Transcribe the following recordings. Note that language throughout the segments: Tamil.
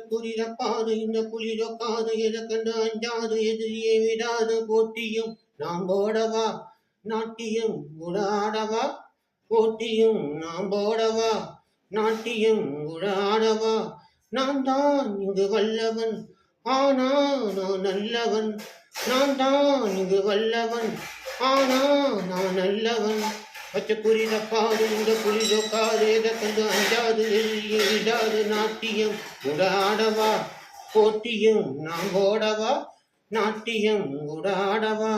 குறிதப்பாது இந்த புலி ரொக்காது எதை கண்டு அஞ்சாது எதிரியை விடாது போட்டியும். நாம் போடவா? நாட்டியம் உடாடவா போட்டியும் நாம் போடவா? நாட்டியம் உடாடவா நான் தான் இங்கு வல்லவன். ஆனா நான் நல்லவன். நான் தான் இங்கு வல்லவன். ஆனா நான் நல்லவன். பச்சை குறித பாடு இந்த புலிதோ காதேத கண்டு அஞ்சாது எதிரியை நாட்டியம். உடாடவா போட்டியும் நாம் போடவா நாட்டியம் உடாடவா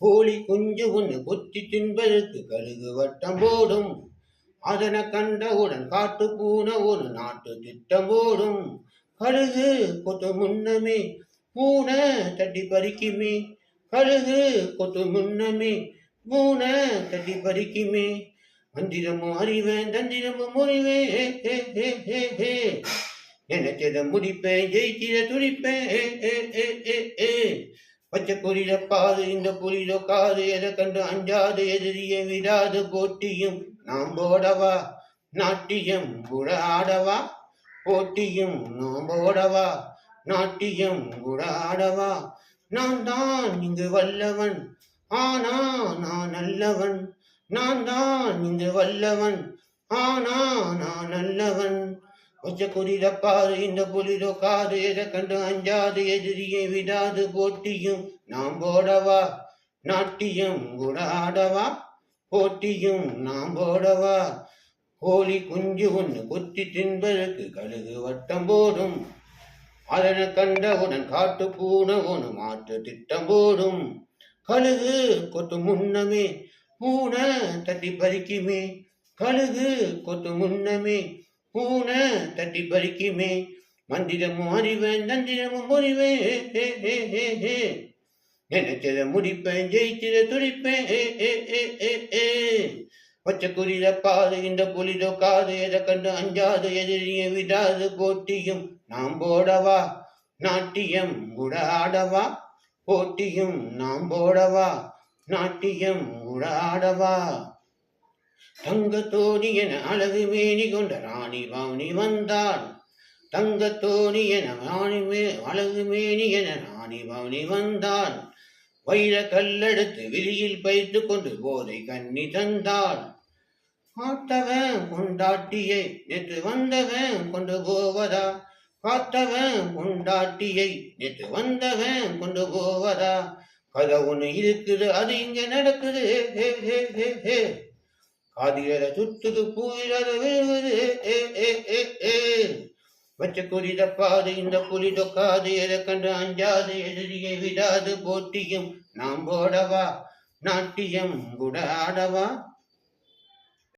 கோழி குஞ்சு ஒன்று கொத்தி தின்பதற்கு கழுகு வட்டம் போடும். அதனை கண்டவுடன் காட்டு பூனை ஒரு நாட்டு திட்டம் போடும். கழுகு கொத்து முன்னமே பூனை தட்டி பறிக்குமே. கழுகு கொத்து முன்னமே பூனை தட்டி பறிக்குமே. மந்திரமும் அறிவேன் தந்திரமும் முறிவேன். ஹே, நினைச்சத முடிப்பேன் ஜெயிச்சிட துடிப்பேன். பச்சை குறியில பாது இந்த புலியில காது எதை கண்டு அஞ்சாது எதிரிய விடாது போட்டியும் நாம் போடவா நாட்டியம் கூட ஆடவா? போட்டியும் நாம் போடவா நாட்டியம் கூட ஆடவா? நான் தான் இங்கு வல்லவன். ஆனா நான் நல்லவன் நான் தான் இங்கு வல்லவன். ஆனா நான் நல்லவன். ஒச்ச குறியில பாரு இந்த புலிதோ காது எதை கண்டு அஞ்சாது எதிரியை விடாது போட்டியும் நாம் போடவா? நாட்டியம் கூட ஆடவா? போட்டியும் நாம் போடவா? கோழி குஞ்சு ஒன்று குத்தி தின்பதற்கு கழுகு வட்டம் போடும். அதனை கண்டவுடன் காட்டு பூன ஒன்று மாற்று திட்டம் போடும். கழுகு கொத்து முன்னமே பூனை தட்டி பறிக்குமே. கழுகு கொத்து முன்னமே பூனை தட்டி பறிக்குமே. மந்திரமும் அறிவேன் தந்திரமும் முறிவேன் நினைச்சத முடிப்பேன் ஜெயிச்சத துடிப்பேன். பச்சை குறியில பாது இந்த புலிதோ காது எதை கண்டு அஞ்சாது எதிரிய விடாது போட்டியும். நாம் போடவா நாட்டியம் கூட ஆடவா? போட்டியும் நாம் போடவா? நாட்டியம் கூட தங்கத்தோணி என அழகு மேனி கொண்ட ராணி பவனி வந்தாள் தங்கத்தோணி என ராணி மே அழகு மேனி என ராணி பவனி வந்தாள் வைர கல்லெடுத்து விழியில் பைத்து கொண்டு போதை கண்ணி தந்தாள் பார்த்தவன் கொண்டாட்டியை நேற்று வந்தவன் கொண்டு போவதா? பார்த்தவன் கொண்டாட்டியை நேற்று வந்தவன் கொண்டு போவதா? கதை ஒண்ணு இருக்குது அது இங்க நடக்குது. ஹே ஹே ஹே ஹே. சுத்துது பூவில விழுவது. ஏ ஏ ஏ ஏ வச்ச குறி தப்பாது இந்த புலி தொக்காது எதை கண்டு அஞ்சாது எதிரியை விடாது போட்டியும் நாம் போடவா? நாட்டியம் கூட ஆடவா?